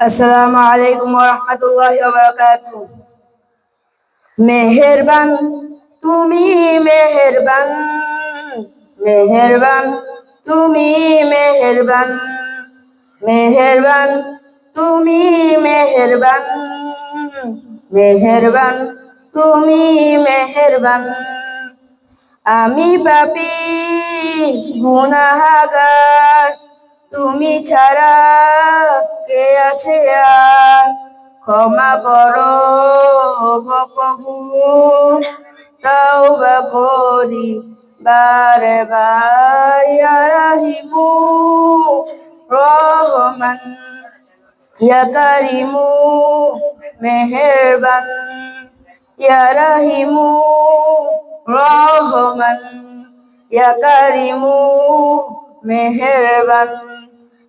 আসসালামু আলাইকুম রহমতুল্লাহ মেহেরবান তুমি মেহেরবান মেহেরবান তুমি মেহেরবান মেহেরবান তুমি মেহেরবান মেহেরবান তুমি মেহেরবান আমি পাপি গুনাহাগার তুমি ছাড়া কে আছে ক্ষমা করো গো প্রভু। তওবা করি বারে বার রাহিমু রহমান ইয়া কারিমু মেহেরবান ইয়া রাহিমু রহমান ইয়া কারিমু মেহেরবান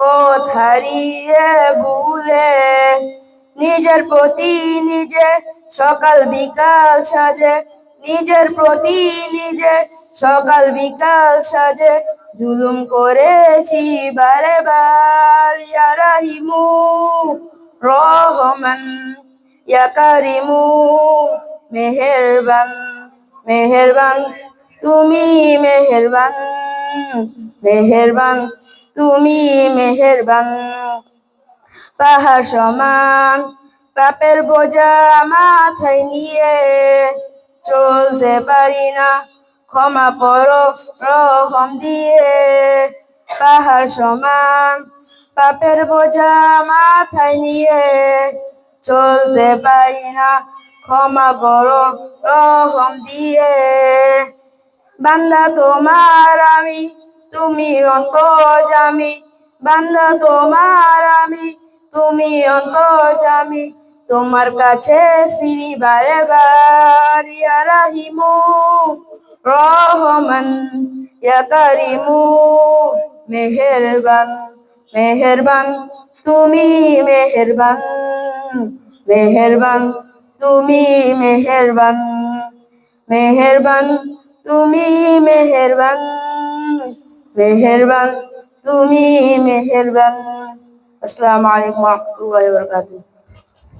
পথ হারিয়ে ভুলে, নিজের প্রতি নিজে সকাল বিকাল সাজে, নিজের প্রতি নিজে সকাল বিকাল সাজে, জুলুম করেছি বারে বার। ইয়া রাহিমু, রহমান, ইয়া কারিমু, মেহেরবান মেহেরবান, তুমি মেহেরবান মেহেরবান তুমি মেহেরবান পাহাড় সমান পাপের বোঝা মাথায় নিয়ে চলতে পারি না। ক্ষমা করো, রহম দিয়ে পাহাড় সমান পাপের বোঝা মাথায় নিয়ে চলতে পারি না। ক্ষমা করো, রহম দিয়ে বান্দা তোমার আমি তুমি অন্তর্জামি, বান্দা তোমার আমি। তুমি অন্তর্জামি, তোমার কাছে ফিরি বারে বার রাহিমু, রহমান, ইয়া মেহেরবান মেহেরবান, তুমি মেহেরবান মেহেরবান, তুমি মেহেরবান মেহেরবান, তুমি মেহেরবান। মেহেরবান তুমি মেহেরবান। আসসালামু আলাইকুম ওয়া রাহমাতুল্লাহি ওয়া বারাকাতুহু।